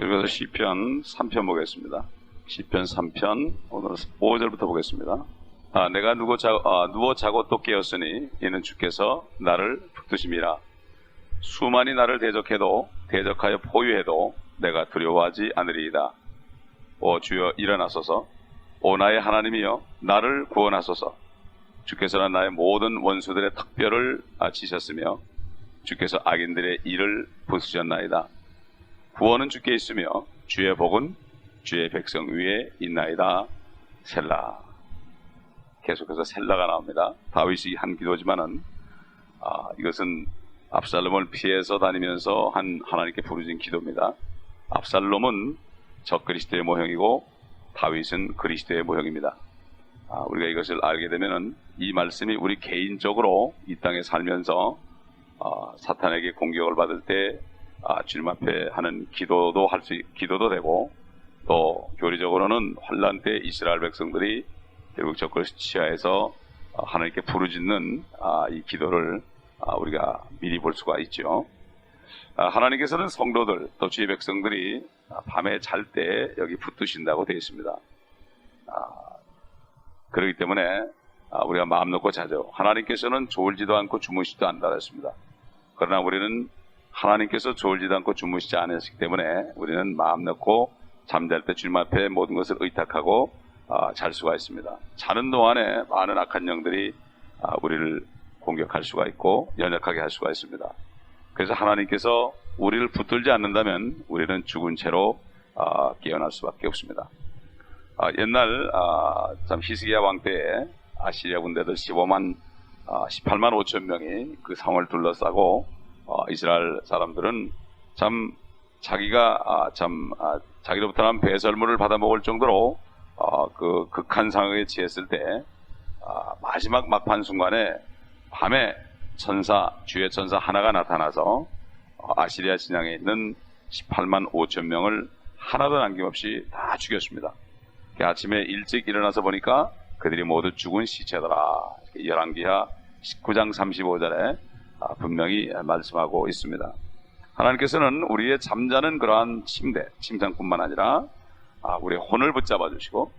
그래서 시편 3편 보겠습니다. 시편 3편 오늘 5절부터 보겠습니다. 아, 내가 누워, 자, 아, 누워 자고 또 깨었으니 이는 주께서 나를 붙드심이라. 수만이 나를 대적해도 대적하여 포위해도 내가 두려워하지 않으리이다. 오 주여 일어나소서. 오 나의 하나님이여 나를 구원하소서. 주께서는 나의 모든 원수들의 턱뼈를 아, 치셨으며 주께서 악인들의 일을 부수셨나이다. 구원은 주께 있으며 주의 복은 주의 백성 위에 있나이다. 셀라. 계속해서 셀라가 나옵니다. 다윗이 한 기도지만은 아, 이것은 압살롬을 피해서 다니면서 한 하나님께 부르진 기도입니다. 압살롬은 적 그리스도의 모형이고 다윗은 그리스도의 모형입니다. 아, 우리가 이것을 알게 되면은 이 말씀이 우리 개인적으로 이 땅에 살면서 아, 사탄에게 공격을 받을 때 아, 주님 앞에 하는 기도도 할 수, 기도도 되고 또 교리적으로는 환란 때 이스라엘 백성들이 결국 적그리 치하에서 하나님께 부르짖는 아, 이 기도를 아, 우리가 미리 볼 수가 있죠. 아, 하나님께서는 성도들 또 주의 백성들이 밤에 잘 때 여기 붙드신다고 되어 있습니다. 그렇기 때문에 우리가 마음 놓고 자죠. 하나님께서는 졸지도 않고 주무시지도 않다 했습니다. 그러나 우리는 하나님께서 졸지도 않고 주무시지 않으시기 때문에 우리는 마음 놓고 잠잘 때 주님 앞에 모든 것을 의탁하고 잘 수가 있습니다. 자는 동안에 많은 악한 영들이 우리를 공격할 수가 있고 연약하게 할 수가 있습니다. 그래서 하나님께서 우리를 붙들지 않는다면 우리는 죽은 채로 아, 깨어날 수밖에 없습니다. 아, 옛날 아, 참 히스기야 왕 때에 아시리아 군대들 15만 18만 5천 명이 그 성을 둘러싸고 어, 이스라엘 사람들은 참 자기가 참 자기로부터 난 배설물을 받아 먹을 정도로 어, 그 극한 상황에 처했을 때 마지막 막판 순간에 밤에 천사, 주의 천사 하나가 나타나서 어, 아시리아 진영에 있는 18만 5천 명을 하나도 남김없이 다 죽였습니다. 아침에 일찍 일어나서 보니까 그들이 모두 죽은 시체더라. 11기하 19장 35절에 아, 분명히 말씀하고 있습니다. 하나님께서는 우리의 잠자는 그러한 침대, 침상뿐만 아니라 아, 우리의 혼을 붙잡아 주시고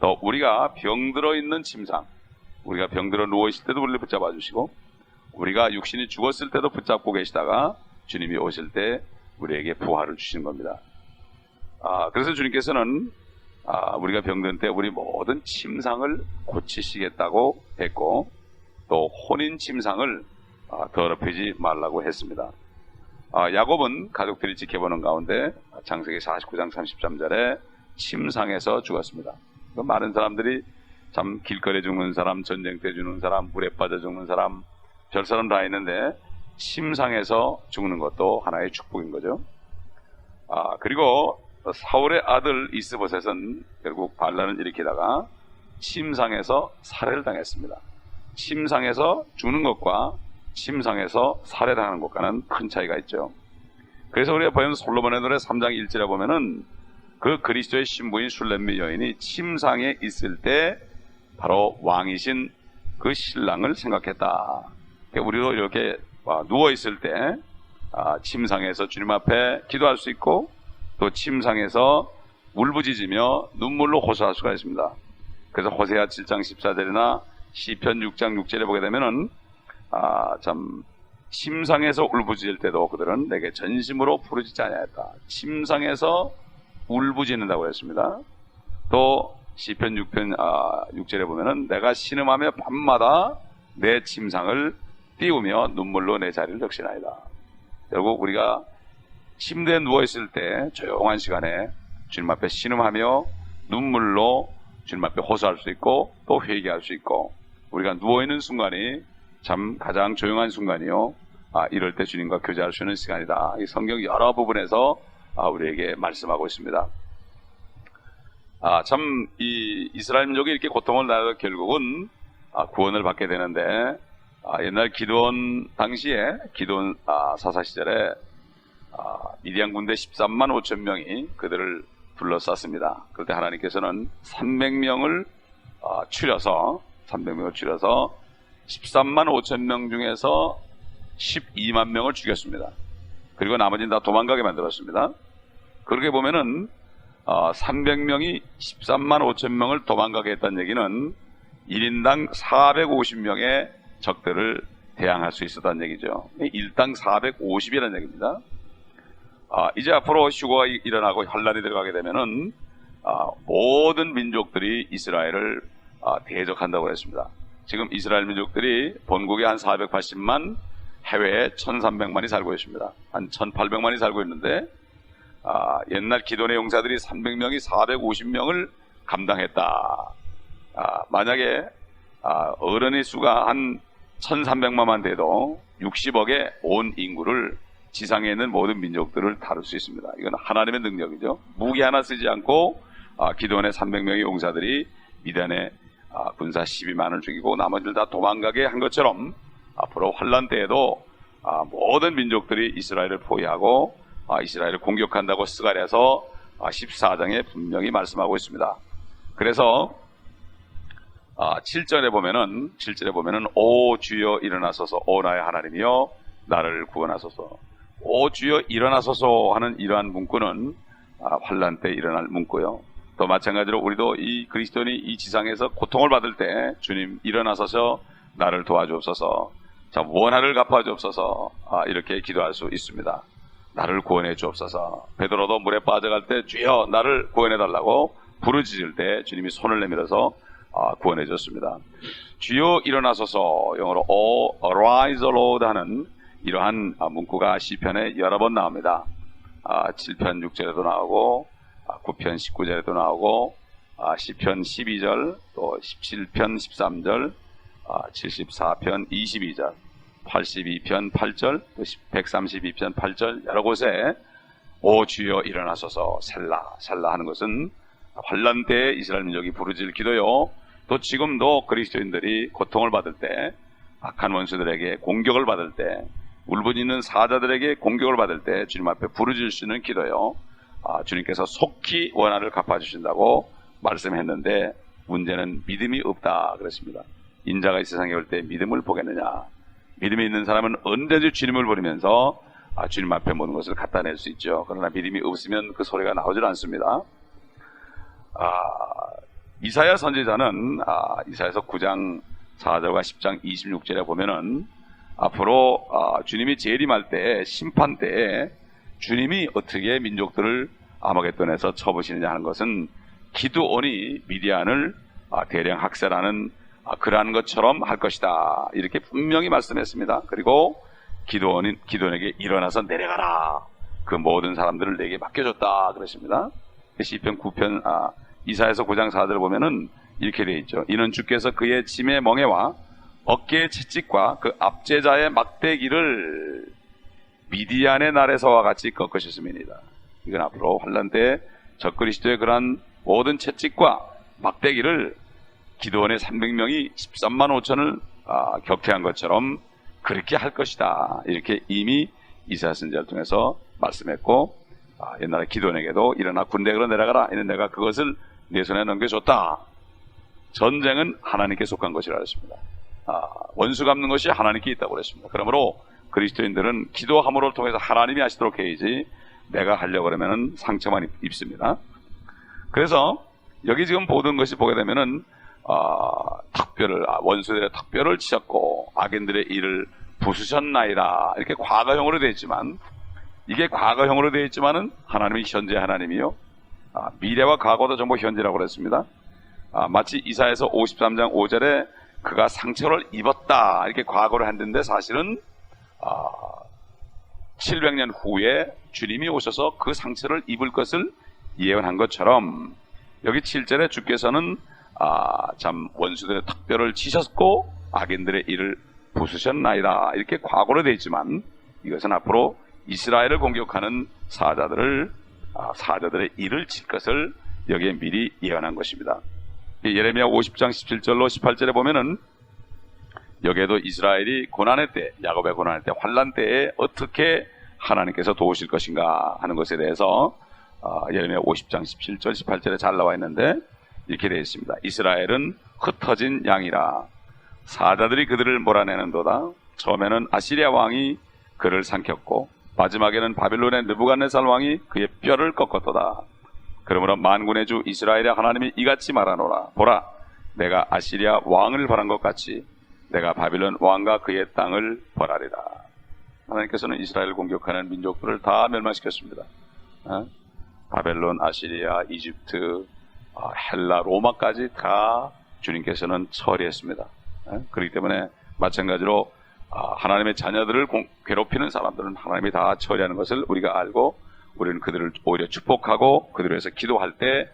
또 우리가 병들어 있는 침상, 우리가 병들어 누워 있을 때도 우리를 붙잡아 주시고 우리가 육신이 죽었을 때도 붙잡고 계시다가 주님이 오실 때 우리에게 부활을 주시는 겁니다. 아, 그래서 주님께서는 아, 우리가 병든 때 우리 모든 침상을 고치시겠다고 했고 또 혼인 침상을 아, 더럽히지 말라고 했습니다. 아, 야곱은 가족들이 지켜보는 가운데 장세기 49장 33절에 침상에서 죽었습니다. 많은 사람들이 참 길거리에 죽는 사람, 전쟁 때 죽는 사람, 물에 빠져 죽는 사람, 별 사람 다 있는데 침상에서 죽는 것도 하나의 축복인 거죠. 아 그리고 사울의 아들 이스보셋은 결국 반란을 일으키다가 침상에서 살해를 당했습니다. 침상에서 죽는 것과 침상에서 살해당하는 것과는 큰 차이가 있죠. 그래서 우리가 보면 솔로몬의 노래 3장 1절에 보면은 그 그리스도의 신부인 술렘미 여인이 침상에 있을 때 바로 왕이신 그 신랑을 생각했다. 우리도 이렇게 아, 누워 있을 때 아, 침상에서 주님 앞에 기도할 수 있고 또 침상에서 울부짖으며 눈물로 호소할 수가 있습니다. 그래서 호세아 7장 14절이나 시편 6장 6절에 보게 되면은 아, 참 침상에서 울부짖을 때도 그들은 내게 전심으로 부르짖지 아니하였다. 침상에서 울부짖는다고 했습니다. 또 시편 6편 아, 6절에 보면은 내가 신음하며 밤마다 내 침상을 띄우며 눈물로 내 자리를 적시나이다. 결국 우리가 침대에 누워 있을 때 조용한 시간에 주님 앞에 신음하며 눈물로 주님 앞에 호소할 수 있고 또 회개할 수 있고 우리가 누워 있는 순간이 참 가장 조용한 순간이요. 아, 이럴 때 주님과 교제할 수 있는 시간이다. 이 성경 여러 부분에서 아, 우리에게 말씀하고 있습니다. 아, 참, 이 이스라엘 민족이 이렇게 고통을 당해서 결국은 아, 구원을 받게 되는데, 아, 옛날 기도원 당시에 기도원 아, 사사 시절에 아, 미디안 군대 13만 5천 명이 그들을 둘러쌌습니다. 그때 하나님께서는 300명을 아, 추려서 300명을 추려서 13만 5천 명 중에서 12만 명을 죽였습니다. 그리고 나머지는 다 도망가게 만들었습니다. 그렇게 보면은 어, 300명이 13만 5천 명을 도망가게 했다는 얘기는 1인당 450명의 적들을 대항할 수 있었다는 얘기죠. 일당 450이라는 얘기입니다. 아, 이제 앞으로 휴거가 이- 일어나고 환란이 들어가게 되면은 아, 모든 민족들이 이스라엘을 아, 대적한다고 했습니다. 지금 이스라엘 민족들이 본국에 한 480만, 해외에 1,300만이 살고 있습니다. 한 1,800만이 살고 있는데 아, 옛날 기존의 용사들이 300명이 450명을 감당했다. 아, 만약에 아, 어른의 수가 한 1,300만만 돼도 60억의 온 인구를 지상에 있는 모든 민족들을 다룰 수 있습니다. 이건 하나님의 능력이죠. 무기 하나 쓰지 않고 아, 기도원의 300명의 용사들이 미단의 아, 군사 12만을 죽이고 나머지를 다 도망가게 한 것처럼 앞으로 환란 때에도 아, 모든 민족들이 이스라엘을 포위하고 아, 이스라엘을 공격한다고 스가랴서 아, 14장에 분명히 말씀하고 있습니다. 그래서 아, 7절에 보면은 7절에 보면은 오 주여 일어나소서 오 나의 하나님이여 나를 구원하소서 오 주여 일어나소서 하는 이러한 문구는 아, 환란 때 일어날 문구요. 또 마찬가지로 우리도 이 그리스도인이 이 지상에서 고통을 받을 때 주님 일어나소서 나를 도와주옵소서 자 원한을 갚아주옵소서 아, 이렇게 기도할 수 있습니다. 나를 구원해 주옵소서 베드로도 물에 빠져갈 때 주여 나를 구원해 달라고 부르짖을 때 주님이 손을 내밀어서 아, 구원해 줬습니다. 주여 일어나소서 영어로 O arise Lord 하는 이러한 아, 문구가 시편에 여러 번 나옵니다. 아, 7편 6절에도 나오고 아, 9편 19절에도 나오고 아, 시편 12절 또 17편 13절 아, 74편 22절 82편 8절 또 132편 8절 여러 곳에 오 주여 일어나소서 셀라 셀라 하는 것은 환란 때 이스라엘 민족이 부르짖을 기도요. 또 지금도 그리스도인들이 고통을 받을 때 악한 원수들에게 공격을 받을 때 울부짖는 사자들에게 공격을 받을 때 주님 앞에 부르짖을 수 있는 기도요. 아, 주님께서 속히 원한을 갚아주신다고 말씀했는데 문제는 믿음이 없다 그랬습니다. 인자가 이 세상에 올 때 믿음을 보겠느냐? 믿음이 있는 사람은 언제든지 주님을 부르면서 아, 주님 앞에 모든 것을 갖다 낼 수 있죠. 그러나 믿음이 없으면 그 소리가 나오질 않습니다. 아, 이사야 선지자는 아, 이사야서 9장 4절과 10장 26절에 보면은 앞으로 아, 주님이 재림할 때 심판 때에 주님이 어떻게 민족들을 아마겟돈에서 쳐부시느냐 하는 것은 기드온이 미디안을 아, 대량 학살하는 아, 그러한 것처럼 할 것이다 이렇게 분명히 말씀했습니다. 그리고 기드온이 기드온에게 일어나서 내려가라 그 모든 사람들을 내게 맡겨줬다 그랬습니다. 시편 9편 아, 이사에서 9장 4절을 보면은 이렇게 되어 있죠. 이는 주께서 그의 짐의 멍에와 어깨의 채찍과 그 압제자의 막대기를 미디안의 날에서와 같이 꺾으셨음이니다. 이건 앞으로 환란 때 적그리스도의 그러한 모든 채찍과 막대기를 기도원의 300명이 13만 5천을 아, 격퇴한 것처럼 그렇게 할 것이다. 이렇게 이미 이사야 선지자를 통해서 말씀했고 아, 옛날에 기도원에게도 일어나 군대로 내려가라. 이는 내가 그것을 내 손에 넘겨줬다. 전쟁은 하나님께 속한 것이라 했습니다. 아, 원수 갚는 것이 하나님께 있다고 그랬습니다. 그러므로 그리스도인들은 기도함으로 통해서 하나님이 하시도록 해야지 내가 하려고 그러면은 상처만 입- 입습니다. 그래서 여기 지금 보던 것이 보게 되면은 아, 탁별을 아, 원수들의 탁별을 치셨고 악인들의 일을 부수셨나이다 이렇게 과거형으로 되어 있지만 이게 과거형으로 되어 있지만은 하나님이 현재 하나님이요 아, 미래와 과거도 전부 현재라고 그랬습니다. 아, 마치 이사에서 53장 5절에 그가 상처를 입었다 이렇게 과거를 했는데 사실은 아, 700년 후에 주님이 오셔서 그 상처를 입을 것을 예언한 것처럼 여기 7절에 주께서는 아, 참 원수들의 특별을 치셨고 악인들의 일을 부수셨나이다 이렇게 과거로 되어 있지만 이것은 앞으로 이스라엘을 공격하는 사자들을 아, 사자들의 일을 칠 것을 여기에 미리 예언한 것입니다. 이 예레미야 50장 17절로 18절에 보면은 여기에도 이스라엘이 고난의 때, 야곱의 고난의 때, 환란 때에 어떻게 하나님께서 도우실 것인가 하는 것에 대해서 어, 예레미야 50장 17절, 18절에 잘 나와 있는데 이렇게 되어 있습니다. 이스라엘은 흩어진 양이라 사자들이 그들을 몰아내는도다. 처음에는 아시리아 왕이 그를 삼켰고 마지막에는 바빌론의 느부갓네살 왕이 그의 뼈를 꺾었도다. 그러므로 만군의 주 이스라엘의 하나님이 이같이 말하노라. 보라, 내가 아시리아 왕을 벌한 것 같이 내가 바빌론 왕과 그의 땅을 벌하리라. 하나님께서는 이스라엘을 공격하는 민족들을 다 멸망시켰습니다. 어? 바벨론, 아시리아, 이집트, 어, 헬라, 로마까지 다 주님께서는 처리했습니다. 어? 그렇기 때문에 마찬가지로 아, 하나님의 자녀들을 공- 괴롭히는 사람들은 하나님이 다 처리하는 것을 우리가 알고 우리는 그들을 오히려 축복하고 그들을 위해서 기도할 때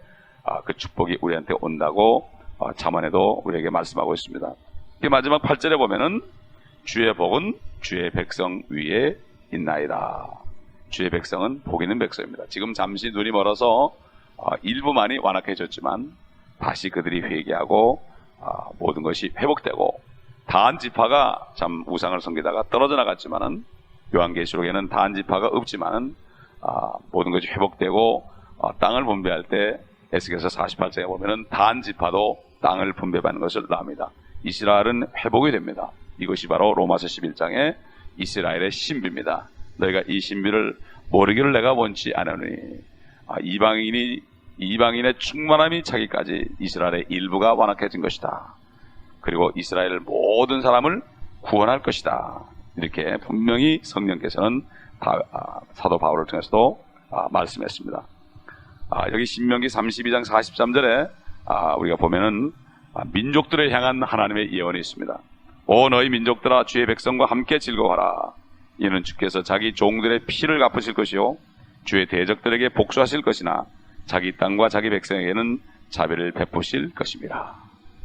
그 축복이 우리한테 온다고 어, 자문에도 우리에게 말씀하고 있습니다. 이 마지막 8절에 보면은 주의 복은 주의 백성 위에 있나이다. 주의 백성은 복 있는 백성입니다. 지금 잠시 눈이 멀어서 어, 일부만이 완악해졌지만 다시 그들이 회개하고 어, 모든 것이 회복되고 다한 지파가 참 우상을 섬기다가 떨어져 나갔지만은 요한계시록에는 다한 지파가 없지만은 아, 모든 것이 회복되고 어, 땅을 분배할 때 에스겔서 48장에 보면은 다한 지파도 땅을 분배받는 것을 납니다. 이스라엘은 회복이 됩니다. 이것이 바로 로마서 11장의 이스라엘의 신비입니다. 너희가 이 신비를 모르기를 내가 원치 않으니 아, 이방인이 이방인의 충만함이 차기까지 이스라엘의 일부가 완악해진 것이다. 그리고 이스라엘 모든 사람을 구원할 것이다. 이렇게 분명히 성령께서는 다- 아, 사도 바울을 통해서도 아, 말씀했습니다. 아, 여기 신명기 32장 43절에 우리가 보면은 아, 민족들을 향한 하나님의 예언이 있습니다. 오 너희 민족들아 주의 백성과 함께 즐거워하라. 이는 주께서 자기 종들의 피를 갚으실 것이요 주의 대적들에게 복수하실 것이나 자기 땅과 자기 백성에게는 자비를 베푸실 것입니다.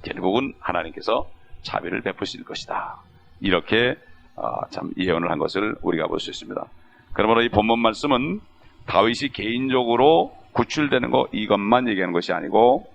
결국은 하나님께서 자비를 베푸실 것이다. 이렇게 어, 참 예언을 한 것을 우리가 볼 수 있습니다. 그러므로 이 본문 말씀은 다윗이 개인적으로 구출되는 것 이것만 얘기하는 것이 아니고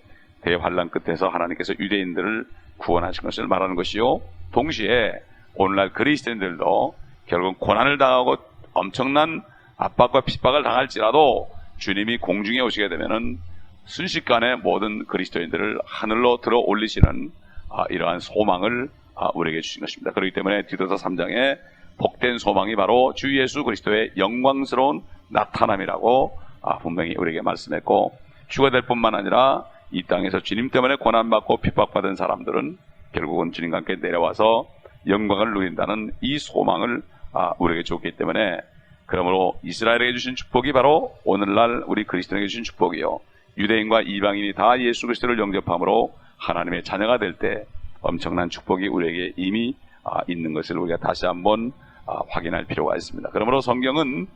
대환란 끝에서 하나님께서 유대인들을 구원하신 것을 말하는 것이요. 동시에 오늘날 그리스도인들도 결국 고난을 당하고 엄청난 압박과 핍박을 당할지라도 주님이 공중에 오시게 되면은 순식간에 모든 그리스도인들을 하늘로 들어 올리시는 아, 이러한 소망을 아, 우리에게 주신 것입니다. 그렇기 때문에 디도서 3장에 복된 소망이 바로 주 예수 그리스도의 영광스러운 나타남이라고 아, 분명히 우리에게 말씀했고 주가 될 뿐만 아니라 이 땅에서 주님 때문에 고난받고 핍박받은 사람들은 결국은 주님과 함께 내려와서 영광을 누린다는 이 소망을 아, 우리에게 줬기 때문에 그러므로 이스라엘에게 주신 축복이 바로 오늘날 우리 그리스도인에게 주신 축복이요. 유대인과 이방인이 다 예수 그리스도를 영접함으로 하나님의 자녀가 될 때 엄청난 축복이 우리에게 이미 아, 있는 것을 우리가 다시 한번 아, 확인할 필요가 있습니다. 그러므로 성경은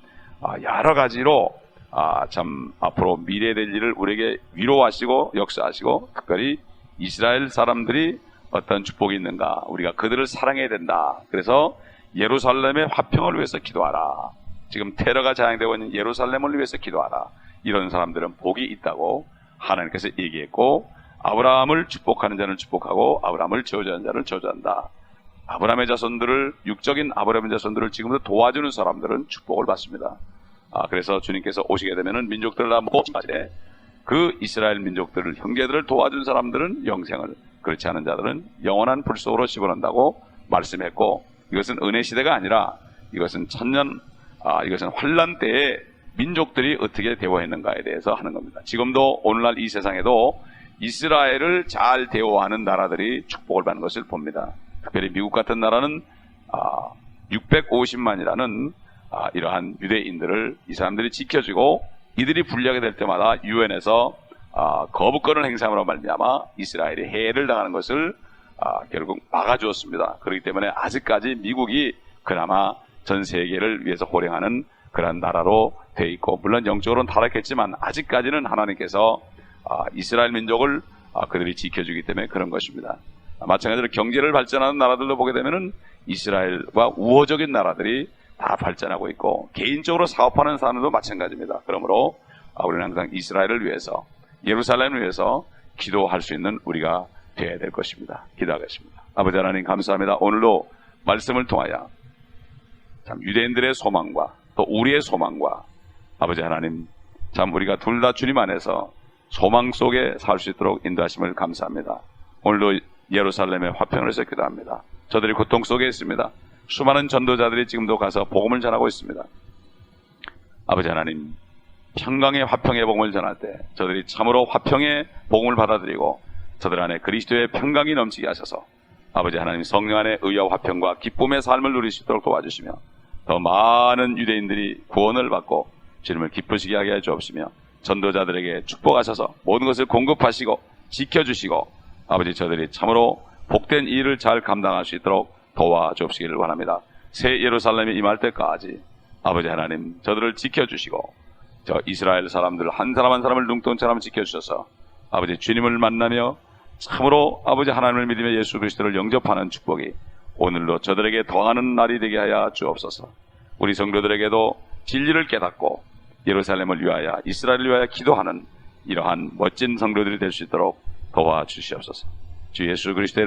아, 여러 가지로 아, 참 앞으로 미래에 될 일을 우리에게 위로하시고 역사하시고 특별히 이스라엘 사람들이 어떤 축복이 있는가 우리가 그들을 사랑해야 된다. 그래서 예루살렘의 화평을 위해서 기도하라. 지금 테러가 자행되고 있는 예루살렘을 위해서 기도하라. 이런 사람들은 복이 있다고 하나님께서 얘기했고 아브라함을 축복하는 자는 축복하고 아브라함을 저주하는 자를 저주한다. 아브라함의 자손들을 육적인 아브라함의 자손들을 지금도 도와주는 사람들은 축복을 받습니다. 아, 그래서 주님께서 오시게 되면은 민족들을 다 모집하시되 그 이스라엘 민족들을 형제들을 도와준 사람들은 영생을 그렇지 않은 자들은 영원한 불 속으로 집어넣는다고 말씀했고 이것은 은혜 시대가 아니라 이것은 천년 아, 이것은 환란 때에 민족들이 어떻게 대우했는가에 대해서 하는 겁니다. 지금도 오늘날 이 세상에도 이스라엘을 잘 대우하는 나라들이 축복을 받는 것을 봅니다. 특별히 미국 같은 나라는 아, 650만이라는 아, 이러한 유대인들을 이 사람들이 지켜주고 이들이 불리하게 될 때마다 유엔에서 아, 거부권을 행사함으로 말미암아 이스라엘이 해를 당하는 것을 아, 결국 막아주었습니다. 그렇기 때문에 아직까지 미국이 그나마 전 세계를 위해서 호령하는 그런 나라로 돼 있고 물론 영적으로는 타락했지만 아직까지는 하나님께서 아, 이스라엘 민족을 아, 그들이 지켜주기 때문에 그런 것입니다. 아, 마찬가지로 경제를 발전하는 나라들도 보게 되면은 이스라엘과 우호적인 나라들이 다 발전하고 있고 개인적으로 사업하는 사람들도 마찬가지입니다. 그러므로 아, 우리는 항상 이스라엘을 위해서 예루살렘을 위해서 기도할 수 있는 우리가 되어야 될 것입니다. 기도하겠습니다. 아버지 하나님 감사합니다. 오늘도 말씀을 통하여 참 유대인들의 소망과 또 우리의 소망과 아버지 하나님 참 우리가 둘 다 주님 안에서 소망 속에 살 수 있도록 인도하심을 감사합니다. 오늘도 예루살렘의 화평을 위해서 기도합니다. 저들이 고통 속에 있습니다. 수많은 전도자들이 지금도 가서 복음을 전하고 있습니다. 아버지 하나님 평강의 화평의 복음을 전할 때 저들이 참으로 화평의 복음을 받아들이고 저들 안에 그리스도의 평강이 넘치게 하셔서 아버지 하나님 성령 안에 의와 화평과 기쁨의 삶을 누릴 수 있도록 도와주시며 더 많은 유대인들이 구원을 받고 주님을 기쁘시게 하게 해 주옵시며 전도자들에게 축복하셔서 모든 것을 공급하시고 지켜주시고 아버지 저들이 참으로 복된 일을 잘 감당할 수 있도록 도와주옵시기를 원합니다. 새 예루살렘에 임할 때까지 아버지 하나님 저들을 지켜주시고 저 이스라엘 사람들 한 사람 한 사람을 눈동처럼 지켜주셔서 아버지 주님을 만나며 참으로 아버지 하나님을 믿으며 예수 그리스도를 영접하는 축복이 오늘로 저들에게 더하는 날이 되게 하여 주옵소서. 우리 성도들에게도 진리를 깨닫고 예루살렘을 위하여 이스라엘을 위하여 기도하는 이러한 멋진 성도들이 될 수 있도록 도와주시옵소서. 주 예수 그리스도의